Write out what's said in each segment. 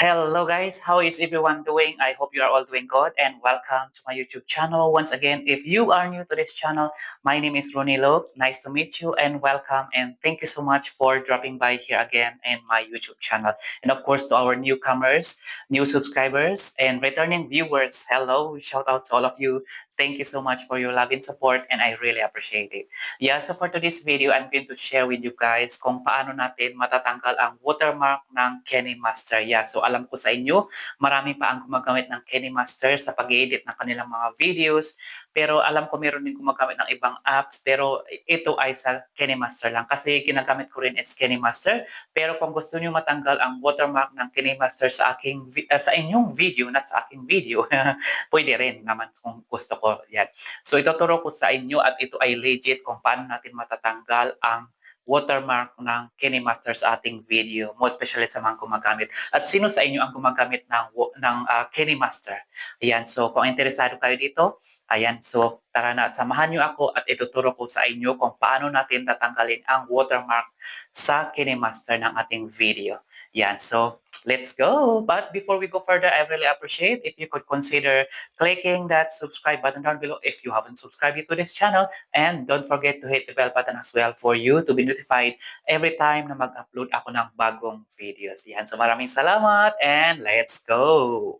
Hello guys, how is everyone doing? I hope you are all doing good and welcome to my YouTube channel. Once again, if you are new to this channel, my name is Ronilo. Nice to meet you and welcome and thank you so much for dropping by here again in my YouTube channel. And of course to our newcomers, new subscribers and returning viewers, hello, shout out to all of you. Thank you so much for your love and support and I really appreciate it. Yeah, so for today's video, I'm going to share with you guys kung paano natin matatanggal ang watermark ng Kenny Master. Yeah, so alam ko sa inyo, marami pa ang gumagamit ng Kenny Master sa pag-edit ng kanilang mga videos. Pero alam ko meron din gumagamit ng ibang apps. Pero ito ay sa Kenny Master lang. Kasi ginagamit ko rin is Kenny Master. Pero kung gusto niyo matanggal ang watermark ng Kenny Master sa aking uh, sa inyong video, not sa aking video, pwede rin naman kung gusto ko. Yan. So ituturo ko sa inyo at ito ay legit kung paano natin matatanggal ang watermark ng KineMaster sa ating video, more especially sa mga gumagamit. At sino sa inyo ang gumagamit ng, ng uh, KineMaster? Ayan, so kung interesado kayo dito, ayan, so tara na at samahan nyo ako at ituturo ko sa inyo kung paano natin tatanggalin ang watermark sa KineMaster ng ating video. Yan, so let's go. But before we go further, I really appreciate if you could consider clicking that subscribe button down below if you haven't subscribed to this channel. And don't forget to hit the bell button as well for you to be notified every time na mag-upload ako ng bagong videos. Yan, so maraming salamat and let's go.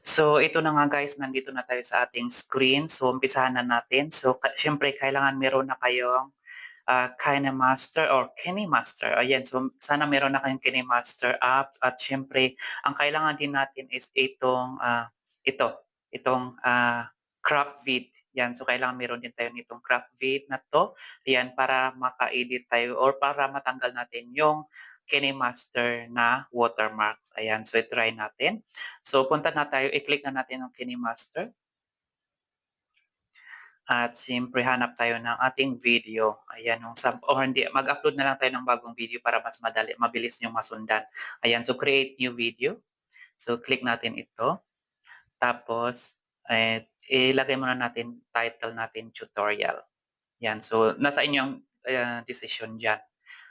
So, ito na nga guys, nandito na tayo sa ating screen. So, umpisahan na natin. So, syempre, kailangan meron na kayong uh, KineMaster or KineMaster. Ayan, so sana meron na kayong KineMaster app at syempre ang kailangan din natin is itong uh, ito, itong uh, craft vid. Yan, so kailangan meron din tayo nitong craft vid na to. Yan, para maka-edit tayo or para matanggal natin yung KineMaster na watermarks. Ayan, so i-try natin. So punta na tayo, i-click na natin yung KineMaster. At siyempre hanap tayo ng ating video. Ayan, yung sub, or hindi, mag-upload na lang tayo ng bagong video para mas madali, mabilis nyo masundan. Ayan, so create new video. So click natin ito. Tapos, eh, ilagay muna natin title natin tutorial. Yan, so nasa inyong uh, decision dyan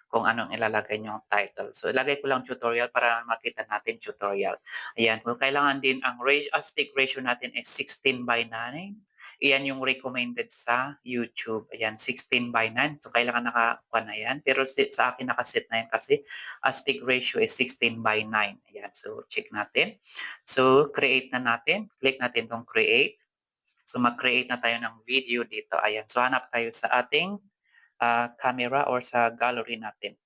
kung anong ilalagay nyo title. So, ilagay ko lang tutorial para makita natin tutorial. Ayan, kung kailangan din ang ratio, aspect ratio natin is 16 by 9. Iyan yung recommended sa YouTube. Ayan, 16 by 9. So, kailangan nakakuha na yan. Pero sa akin nakaset na yan kasi aspect ratio is 16 by 9. Ayan, so check natin. So, create na natin. Click natin tong create. So, mag-create na tayo ng video dito. Ayan, so hanap tayo sa ating uh, camera or sa gallery natin.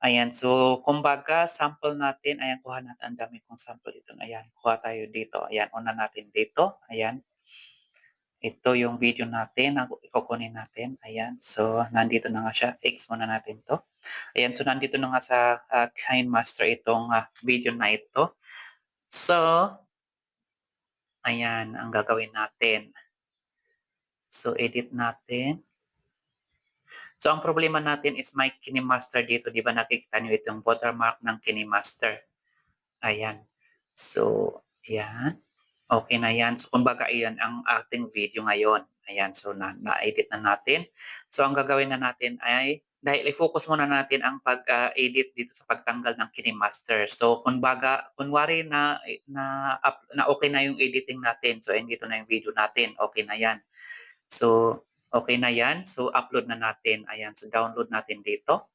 Ayan, so kumbaga sample natin, ayan, kuha natin, ang dami kong sample dito. Ayan, kuha tayo dito. Ayan, una natin dito. Ayan, ito yung video natin na ikukunin natin. Ayan. So, nandito na nga siya. X muna natin to. Ayan. So, nandito na nga sa uh, KineMaster itong uh, video na ito. So, ayan ang gagawin natin. So, edit natin. So, ang problema natin is may KineMaster dito. Di ba nakikita nyo itong watermark ng KineMaster? Ayan. So, ayan. Okay na yan. So, kumbaga, iyan ang ating video ngayon. Ayan, so na-edit na, na natin. So, ang gagawin na natin ay, dahil i-focus muna natin ang pag-edit dito sa pagtanggal ng KineMaster. So, kumbaga, kunwari na, na, up, na okay na yung editing natin. So, dito na yung video natin. Okay na yan. So, okay na yan. So, upload na natin. Ayan, so download natin dito.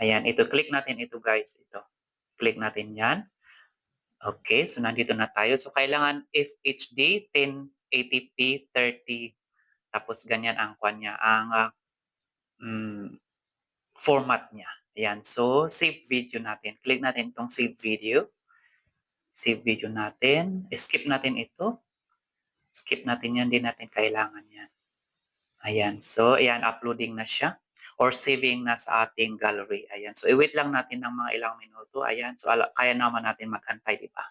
Ayan, ito, click natin ito guys. Ito, click natin yan. Okay, so nandito na tayo. So kailangan if HD 1080p 30 tapos ganyan ang kwan niya, ang uh, um, format niya. Ayan, so save video natin. Click natin itong save video. Save video natin. Skip natin ito. Skip natin yan, din natin kailangan yan. Ayan, so ayan, uploading na siya or saving na sa ating gallery. Ayan. So, i-wait lang natin ng mga ilang minuto. Ayan. So, kaya naman natin magantay, di ba?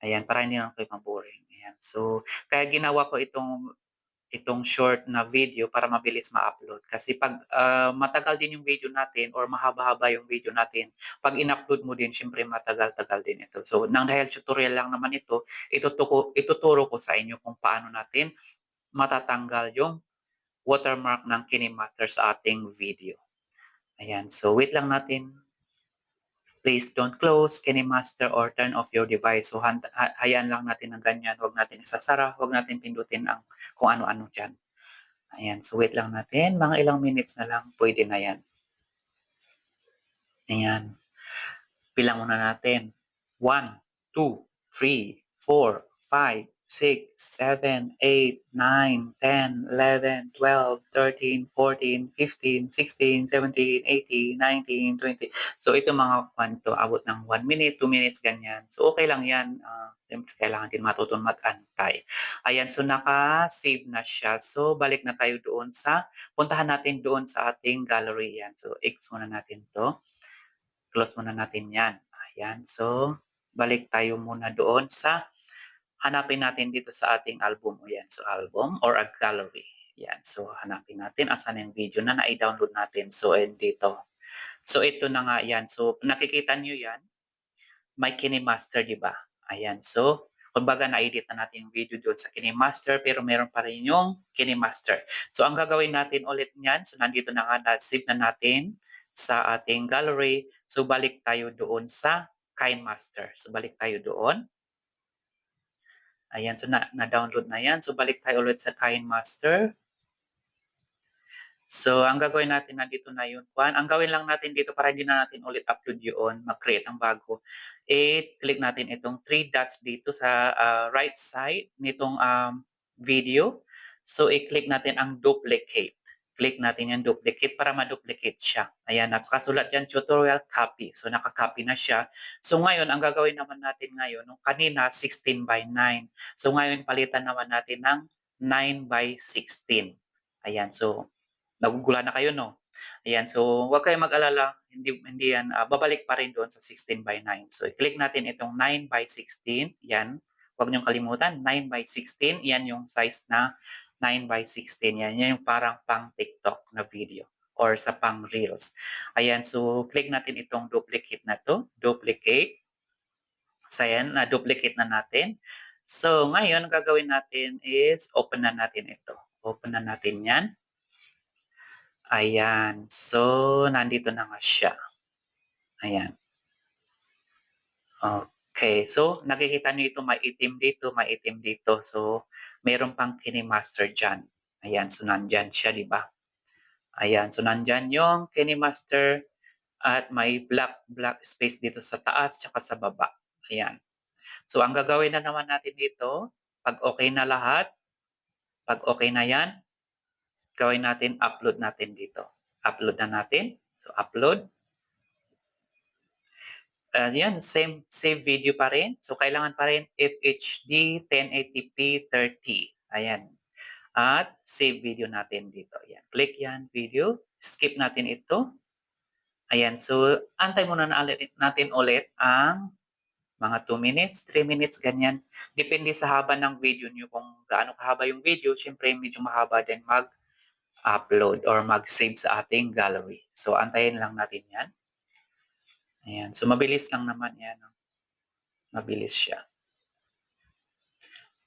Ayan, para hindi naman kayo maboring. Ayan. So, kaya ginawa ko itong itong short na video para mabilis ma-upload. Kasi pag uh, matagal din yung video natin or mahaba-haba yung video natin, pag in-upload mo din, syempre matagal-tagal din ito. So, nang dahil tutorial lang naman ito, ituturo, ituturo ko sa inyo kung paano natin matatanggal yung watermark ng KineMaster sa ating video. Ayan. So, wait lang natin. please don't close KineMaster or turn off your device. So hayaan lang natin ng ganyan. Huwag natin isasara. Huwag natin pindutin ang kung ano-ano dyan. Ayan. So wait lang natin. Mga ilang minutes na lang. Pwede na yan. Ayan. Bilang muna natin. 1, 2, 3, 4, 5, 6, 7, 8, 9, 10, 11, 12, 13, 14, 15, 16, 17, 18, 19, 20. So ito mga kwanto, abot ng 1 minute, 2 minutes, ganyan. So okay lang yan. Uh, Siyempre, kailangan din matutun mag-antay. Ayan, so naka-save na siya. So balik na tayo doon sa, puntahan natin doon sa ating gallery yan. So X muna natin to. Close muna natin yan. Ayan, so balik tayo muna doon sa hanapin natin dito sa ating album. O yan, so album or a gallery. Yan, so hanapin natin asan yung video na na-download natin. So, and dito. So, ito na nga yan. So, nakikita nyo yan. May KineMaster, di ba? Ayan, so, kumbaga na-edit na natin yung video doon sa KineMaster pero meron pa rin yung KineMaster. So, ang gagawin natin ulit niyan, so nandito na nga, na-save na natin sa ating gallery. So, balik tayo doon sa KineMaster. So, balik tayo doon. Ayan, so na, na-download na yan. So balik tayo ulit sa KineMaster. So ang gagawin natin na dito na yun. Kwan, ang gawin lang natin dito para hindi na natin ulit upload yun, mag-create ng bago. Eh, click natin itong three dots dito sa uh, right side nitong um, video. So i-click natin ang duplicate click natin yung duplicate para ma-duplicate siya. Ayan, nakasulat yan, tutorial copy. So, nakakopy na siya. So, ngayon, ang gagawin naman natin ngayon, nung kanina, 16 by 9. So, ngayon, palitan naman natin ng 9 by 16. Ayan, so, nagugula na kayo, no? Ayan, so, huwag kayong mag-alala. Hindi, hindi yan, uh, babalik pa rin doon sa 16 by 9. So, i-click natin itong 9 by 16. Yan. Huwag niyong kalimutan, 9 by 16. Yan yung size na 9 by 16 yan. Yan yung parang pang TikTok na video or sa pang Reels. Ayan, so click natin itong duplicate na to. Duplicate. So ayan, na-duplicate na natin. So ngayon, gagawin natin is open na natin ito. Open na natin yan. Ayan. So, nandito na nga siya. Ayan. Okay. So nakikita niyo ito may itim dito, may itim dito. So, meron pang KineMaster dyan. Ayan, so nandyan siya, di ba? Ayan, so nandyan yung KineMaster at may black black space dito sa taas tsaka sa baba. Ayan. So, ang gagawin na naman natin dito, pag okay na lahat, pag okay na yan, gawin natin, upload natin dito. Upload na natin. So, upload. Uh, yan, same, same video pa rin. So, kailangan pa rin FHD 1080p 30. Ayan. At save video natin dito. Ayan. Click yan, video. Skip natin ito. Ayan. So, antay muna na natin ulit ang mga 2 minutes, 3 minutes, ganyan. Depende sa haba ng video nyo kung gaano kahaba yung video. Siyempre, medyo mahaba din mag-upload or mag-save sa ating gallery. So, antayin lang natin yan. Ayan. So, mabilis lang naman yan. Mabilis siya.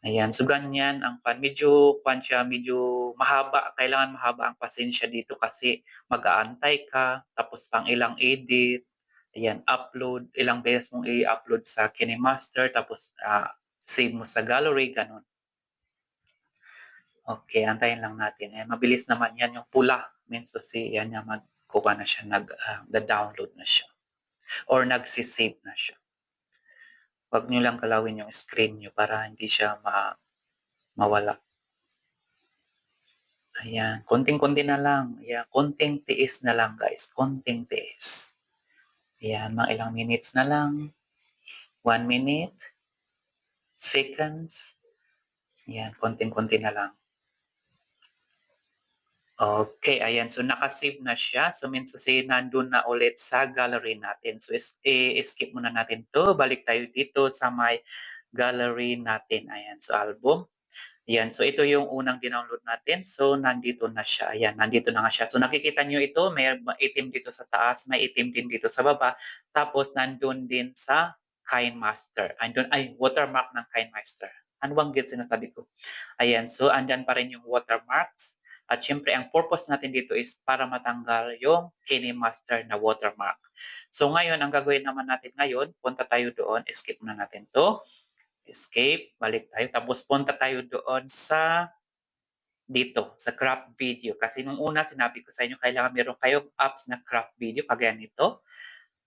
Ayan. So, ganyan ang pan. Medyo, pan siya, medyo mahaba. Kailangan mahaba ang pasensya dito kasi mag-aantay ka. Tapos, pang ilang edit. Ayan, upload. Ilang beses mong i-upload sa KineMaster. Tapos, uh, save mo sa gallery. Ganun. Okay, antayin lang natin. Ayan, mabilis naman yan. Yung pula. Means to say, yan yung magkuha na siya. Nag-download uh, na siya or nagsisave na siya. Huwag nyo lang kalawin yung screen nyo para hindi siya ma mawala. Ayan, konting-konti na lang. Ayan, konting tiis na lang guys. Konting tiis. Ayan, mga ilang minutes na lang. One minute. Seconds. Ayan, konting-konti na lang. Okay, ayan. So, nakasave na siya. So, means to say, nandun na ulit sa gallery natin. So, i-skip muna natin to. Balik tayo dito sa my gallery natin. Ayan. So, album. Ayan. So, ito yung unang dinownload natin. So, nandito na siya. Ayan. Nandito na nga siya. So, nakikita nyo ito. May itim dito sa taas. May itim din dito sa baba. Tapos, nandun din sa KineMaster. Andun, ay, watermark ng KineMaster. Ano bang get sinasabi ko? Ayan. So, andyan pa rin yung watermarks At syempre, ang purpose natin dito is para matanggal yung KineMaster na watermark. So ngayon, ang gagawin naman natin ngayon, punta tayo doon, escape na natin to. Escape, balik tayo. Tapos punta tayo doon sa dito, sa crop video. Kasi nung una, sinabi ko sa inyo, kailangan meron kayong apps na crop video, kagaya nito.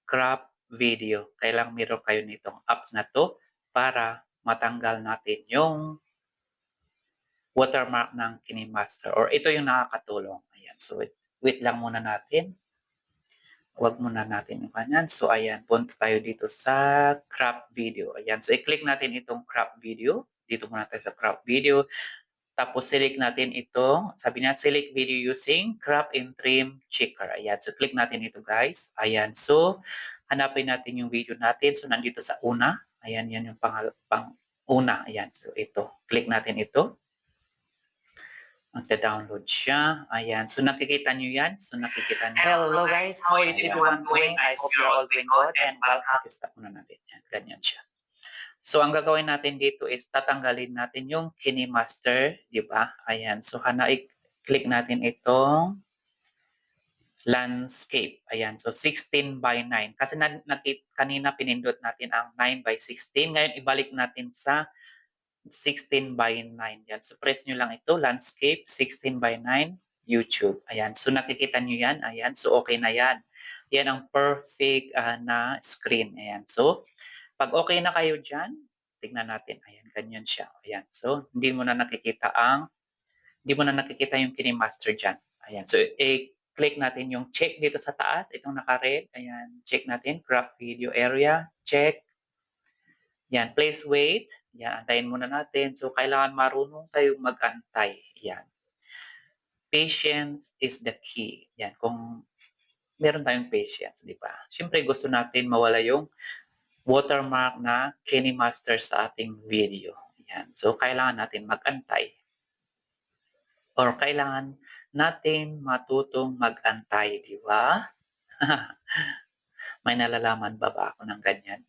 Crop video. Kailangan meron kayo nitong apps na to para matanggal natin yung watermark ng KineMaster or ito yung nakakatulong. Ayan. So, wait, wait lang muna natin. Huwag muna natin yung kanyan. So, ayan. Punta tayo dito sa crop video. Ayan. So, i-click natin itong crop video. Dito muna tayo sa crop video. Tapos, select natin itong, sabi niya, select video using crop and trim checker. Ayan. So, click natin ito, guys. Ayan. So, hanapin natin yung video natin. So, nandito sa una. Ayan, yan yung pang, pang una. Ayan. So, ito. Click natin ito. Magda-download siya. Ayan. So, nakikita nyo yan. So, nakikita nyo. Hello guys. How is everyone doing? I hope you're all doing good and welcome. Stop muna natin yan. Ganyan siya. So, ang gagawin natin dito is tatanggalin natin yung KineMaster. Di ba? Ayan. So, hana i-click natin itong landscape. Ayan. So, 16 by 9. Kasi na, nakit, kanina pinindot natin ang 9 by 16. Ngayon, ibalik natin sa 16 by 9. Yan. So, press nyo lang ito, landscape, 16 by 9, YouTube. Ayan. So, nakikita nyo yan. Ayan. So, okay na yan. Yan ang perfect uh, na screen. Ayan. So, pag okay na kayo dyan, tignan natin. Ayan, ganyan siya. Ayan. So, hindi mo na nakikita ang, hindi mo na nakikita yung kinimaster dyan. Ayan. So, i-click natin yung check dito sa taas. Itong naka-red. Ayan. Check natin. Crop video area. Check. Yan. Place wait. Yan, antayin muna natin. So, kailangan marunong tayong mag-antay. Yan. Patience is the key. Yan, kung meron tayong patience, di ba? Siyempre, gusto natin mawala yung watermark na KineMaster sa ating video. Yan. So, kailangan natin mag-antay. Or kailangan natin matutong mag-antay, di ba? May nalalaman ba ba ako ng ganyan?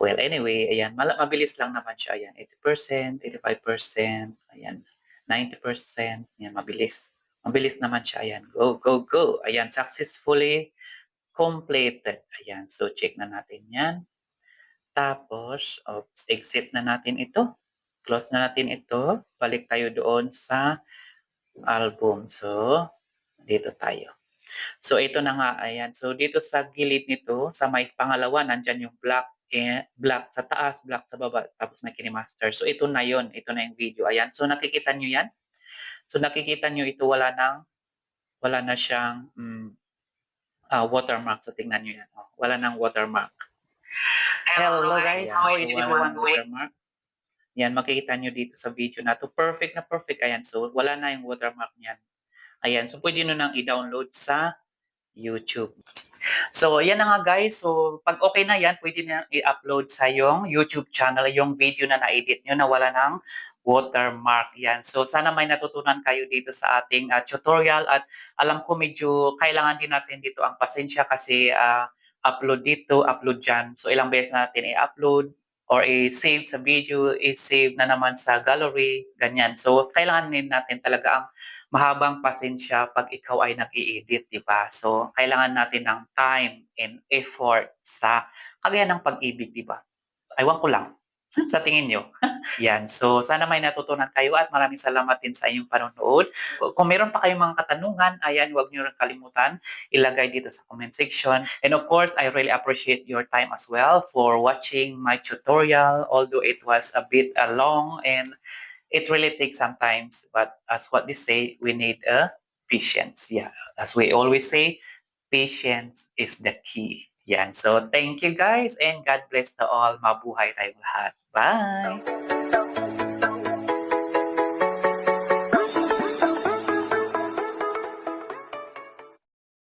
Well, anyway, ayan, mabilis lang naman siya. Ayan, 80%, 85%, ayan, 90%, ayan, mabilis. Mabilis naman siya. Ayan, go, go, go. Ayan, successfully completed. Ayan, so check na natin yan. Tapos, oops, exit na natin ito. Close na natin ito. Balik tayo doon sa album. So, dito tayo. So, ito na nga, ayan. So, dito sa gilid nito, sa may pangalawa, nandyan yung black eh, black sa taas, black sa baba, tapos may kinimaster. So, ito na yon Ito na yung video. Ayan. So, nakikita nyo yan? So, nakikita nyo ito wala nang, wala na siyang um, uh, watermark. So, tingnan nyo yan. Oh, wala nang watermark. Hello guys, how is everyone doing? Yan, makikita nyo dito sa video na to. Perfect na perfect. Ayan, so wala na yung watermark niyan. Ayan, so pwede nyo nang i-download sa YouTube. So, yan na nga guys. So, pag okay na yan, pwede na i-upload sa yung YouTube channel, yung video na na-edit nyo na wala ng watermark. Yan. So, sana may natutunan kayo dito sa ating uh, tutorial at alam ko medyo kailangan din natin dito ang pasensya kasi uh, upload dito, upload dyan. So, ilang beses natin i-upload or i-save sa video, i-save na naman sa gallery, ganyan. So, kailangan natin talaga ang mahabang pasensya pag ikaw ay nag-i-edit, di ba? So, kailangan natin ng time and effort sa kagaya ng pag-ibig, di ba? Aywan ko lang. sa tingin nyo. Yan. So, sana may natutunan kayo at maraming salamat din sa inyong panonood. Kung meron pa kayong mga katanungan, ayan, huwag nyo rin kalimutan, ilagay dito sa comment section. And of course, I really appreciate your time as well for watching my tutorial, although it was a bit uh, long and it really takes sometimes, but as what they say, we need a patience. Yeah, as we always say, patience is the key. Yan. So, thank you guys and God bless to all. Mabuhay tayong lahat. Bye!